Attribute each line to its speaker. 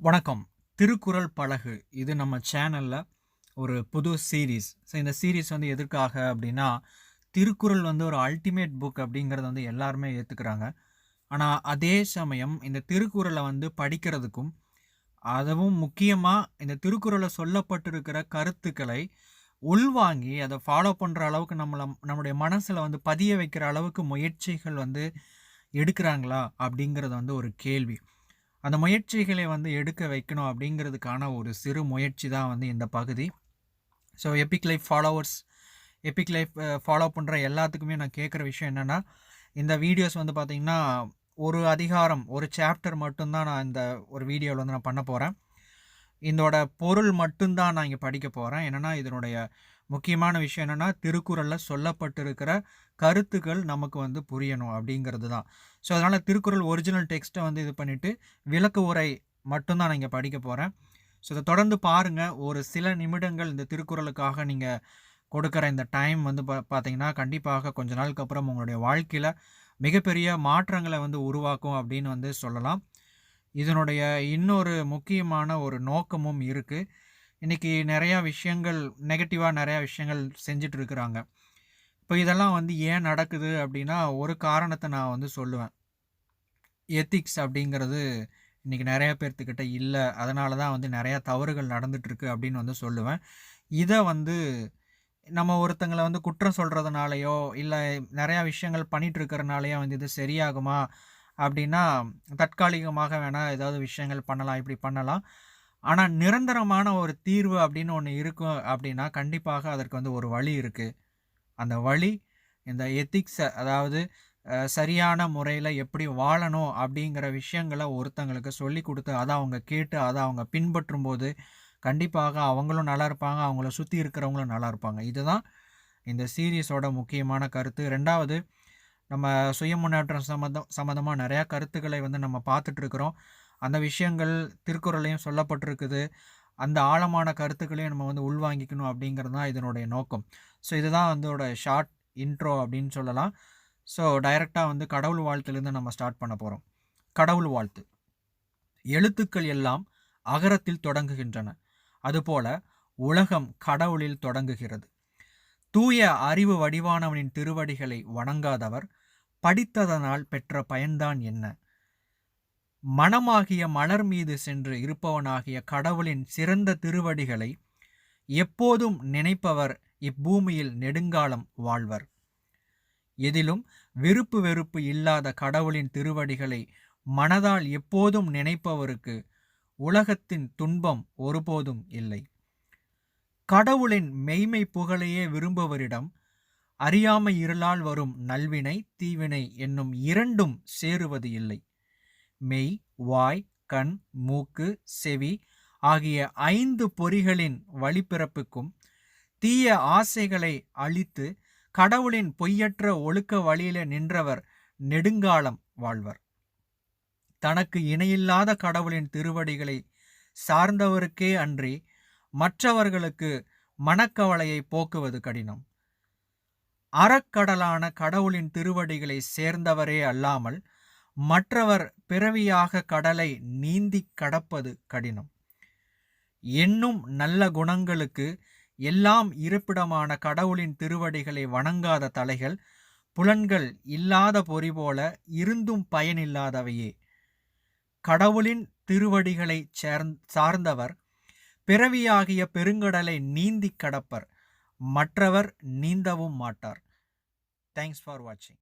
Speaker 1: வணக்கம். திருக்குறள் பழகு. இது நம்ம சேனலில் ஒரு புது சீரீஸ் ஸோ இந்த சீரீஸ் வந்து எதற்காக அப்படின்னா திருக்குறள் வந்து ஒரு அல்டிமேட் புக் அப்படிங்கிறத வந்து எல்லாருமே ஏற்றுக்கிறாங்க ஆனால் அதே சமயம் இந்த திருக்குறளை வந்து படிக்கிறதுக்கும் அதுவும் முக்கியமாக இந்த திருக்குறளை சொல்லப்பட்டிருக்கிற கருத்துக்களை உள்வாங்கி அதை ஃபாலோ பண்ணுற அளவுக்கு நம்மளை நம்முடைய மனசில் வந்து பதிய வைக்கிற அளவுக்கு முயற்சிகள் வந்து எடுக்கிறாங்களா அப்படிங்கிறது வந்து ஒரு கேள்வி. அந்த முயற்சிகளை வந்து எடுக்க வைக்கணும் அப்படிங்கிறதுக்கான ஒரு சிறு முயற்சி தான் வந்து இந்த பகுதி. So epic life followers epic life follow பண்ணுற எல்லாத்துக்குமே நான் கேட்குற விஷயம் என்னென்னா இந்த வீடியோஸ் வந்து பார்த்திங்கன்னா ஒரு அதிகாரம் ஒரு சாப்டர் மட்டும்தான் நான் இந்த ஒரு வீடியோவில் வந்து நான் பண்ண போகிறேன் இதோட பொருள் மட்டும்தான் நான் இங்கே படிக்க போகிறேன் என்னென்னா இதனுடைய முக்கியமான விஷயம் என்னென்னா திருக்குறளில் சொல்லப்பட்டிருக்கிற கருத்துக்கள் நமக்கு வந்து புரியணும் அப்படிங்கிறது தான். ஸோ அதனால் திருக்குறள் ஒரிஜினல் டெக்ஸ்ட்டை வந்து இது பண்ணிவிட்டு விளக்கு உரை மட்டும்தான் நான் இங்கே படிக்க போகிறேன் ஸோ இதை தொடர்ந்து பாருங்கள் ஒரு சில நிமிடங்கள் இந்த திருக்குறளுக்காக நீங்கள் கொடுக்குற இந்த டைம் வந்து பா பார்த்தீங்கன்னா கண்டிப்பாக கொஞ்ச நாளுக்கு அப்புறம் உங்களுடைய வாழ்க்கையில் மிகப்பெரிய மாற்றங்களை வந்து உருவாக்கும் அப்படின்னு வந்து சொல்லலாம். இதனுடைய இன்னொரு முக்கியமான ஒரு நோக்கமும் இருக்குது இன்றைக்கி நிறையா விஷயங்கள் நெகட்டிவாக நிறையா விஷயங்கள் செஞ்சிட்டு இருக்கிறாங்க இப்போ இதெல்லாம் வந்து ஏன் நடக்குது அப்படின்னா ஒரு காரணத்தை நான் வந்து சொல்லுவேன். எத்திக்ஸ் அப்படிங்கிறது இன்றைக்கி நிறையா பேர்த்துக்கிட்ட இல்லை. அதனால தான் வந்து நிறையா தவறுகள் நடந்துகிட்ருக்கு அப்படின்னு வந்து சொல்லுவேன். இதை வந்து நம்ம ஒருத்தங்களை வந்து குற்றம் சொல்கிறதுனாலையோ இல்லை நிறையா விஷயங்கள் பண்ணிகிட்டு இருக்கிறனாலையோ வந்து இது சரியாகுமா அப்படின்னா தற்காலிகமாக வேணால் ஏதாவது விஷயங்கள் பண்ணலாம். இப்படி பண்ணலாம். ஆனால் நிரந்தரமான ஒரு தீர்வு அப்படின்னு ஒன்று இருக்கும் அப்படின்னா கண்டிப்பாக அதற்கு வந்து ஒரு வழி இருக்குது அந்த வழி இந்த எத்திக்ஸை அதாவது சரியான முறையில் எப்படி வாழணும் அப்படிங்கிற விஷயங்களை ஒருத்தங்களுக்கு சொல்லி கொடுத்து அதை அவங்க கேட்டு அதை அவங்க பின்பற்றும் போது கண்டிப்பாக அவங்களும் நல்லா இருப்பாங்க அவங்கள சுற்றி இருக்கிறவங்களும் நல்லா இருப்பாங்க. இதுதான் இந்த சீரியஸோட முக்கியமான கருத்து. ரெண்டாவது நம்ம சுய முன்னேற்றம் சம்மந்தம் சம்மந்தமாக நிறையா கருத்துக்களை வந்து நம்ம பார்த்துட்ருக்குறோம் அந்த விஷயங்கள் திருக்குறளையும் சொல்லப்பட்டிருக்குது. அந்த ஆழமான கருத்துக்களையும் நம்ம வந்து உள்வாங்கிக்கணும் அப்படிங்கிறது தான் இதனுடைய நோக்கம். ஸோ இதுதான் வந்து ஷார்ட் இன்ட்ரோ அப்படின்னு சொல்லலாம். ஸோ டைரெக்டாக வந்து கடவுள் வாழ்த்துலேருந்து நம்ம ஸ்டார்ட் பண்ண போகிறோம் கடவுள் வாழ்த்து. எழுத்துக்கள் எல்லாம் அகரத்தில் தொடங்குகின்றன. அதுபோல உலகம் கடவுளில் தொடங்குகிறது. தூய அறிவு வடிவானவனின் திருவடிகளை வணங்காதவர் படித்ததனால் பெற்ற பயன்தான் என்ன? மனமாகிய மலர் மீது சென்று இருப்பவனாகிய கடவுளின் சிறந்த திருவடிகளை எப்போதும் நினைப்பவர் இப்பூமியில் நெடுங்காலம் வாழ்வர். எதிலும் விருப்பு வெறுப்பு இல்லாத கடவுளின் திருவடிகளை மனதால் எப்போதும் நினைப்பவருக்கு உலகத்தின் துன்பம் ஒருபோதும் இல்லை. கடவுளின் மெய்மை புகழையே விரும்புவரிடம் அறியாமை இருளால் வரும் நல்வினை தீவினை என்னும் இரண்டும் சேருவது இல்லை. மெய் வாய் கண் மூக்கு செவி ஆகிய ஐந்து பொறிகளின் வழிபிறப்புக்கும் தீய ஆசைகளை அழித்து கடவுளின் பொய்யற்ற ஒழுக்க வழியில நின்றவர் நெடுங்காலம் வாழ்வர். தனக்கு இணையில்லாத கடவுளின் திருவடிகளை சார்ந்தவருக்கே அன்றி மற்றவர்களுக்கு மனக்கவலையை போக்குவது கடினம். அறக்கடலான கடவுளின் திருவடிகளை சேர்ந்தவரே அல்லாமல் மற்றவர் பிறவியாக கடலை நீந்தி கடப்பது கடினம். என்னும் நல்ல குணங்களுக்கு எல்லாம் இருப்பிடமான கடவுளின் திருவடிகளை வணங்காத தலைகள் புலன்கள் இல்லாத பொறி போல இருந்தும் பயனில்லாதவையே. கடவுளின் திருவடிகளை சார்ந்தவர் பிறவியாகிய பெருங்கடலை நீந்தி கடப்பர். மற்றவர் நீந்தவும் மாட்டார். தேங்க்ஸ் ஃபார் வாட்சிங்